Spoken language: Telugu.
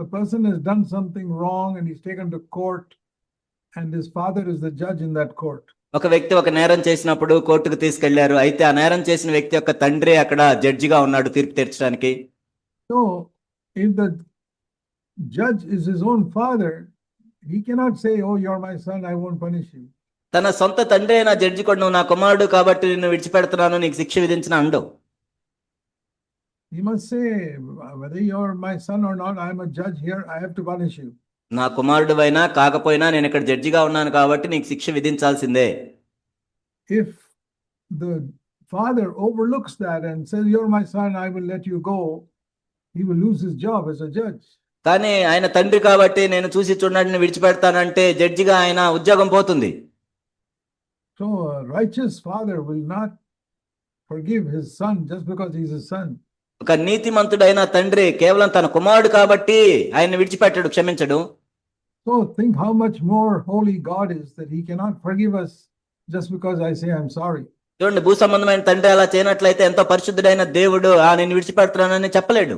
a person has done something wrong and he's taken to court and his father is the judge in that court. ఒక వ్యక్తి ఒక నేరం చేసినప్పుడు కోర్టుకు తీసుకెళ్ళారు అయితే ఆ నేరం చేసిన వ్యక్తి యొక్క తండ్రి అక్కడ జడ్జిగా ఉన్నాడు తీర్పు తీర్చడానికి So if the judge is his own father, he cannot say, oh, you're my son, I won't punish you. తన సొంత తండ్రి అయిన జడ్జి కూడా నువ్వు నా కుమారుడు కాబట్టి నిన్ను విడిచిపెడుతున్నాను నీకు శిక్ష విధించిన and He must say, whether you're my son or not, I'm a judge here, I have to punish you. నా కుమారుడు అయినా కాకపోయినా నేను ఇక్కడ జడ్జిగా ఉన్నాను కాబట్టి నీకు శిక్ష విధించాల్సిందే If the father overlooks that and says, you're my son, I will let you go, he will lose his job as a judge. కానీ ఆయన తండ్రి కాబట్టి నేను చూసి చూడండి విడిచిపెడతానంటే జడ్జిగా ఆయన ఉద్యోగం పోతుంది So a righteous father will not forgive his son just because he's his son. ఒక నీతిమంతుడైన తండ్రి కేవలం తన కుమారుడు కాబట్టి ఆయన విడిచిపెట్టడు క్షమించడు So think how much more holy God is that he cannot forgive us just because I say I'm sorry. చూడండి భూ సంబంధమైన తండ్రి అలా చేయనట్లయితే ఎంతో పరిశుద్ధుడైన దేవుడు ఆ నేను విడిచిపెడుతున్నానని చెప్పలేడు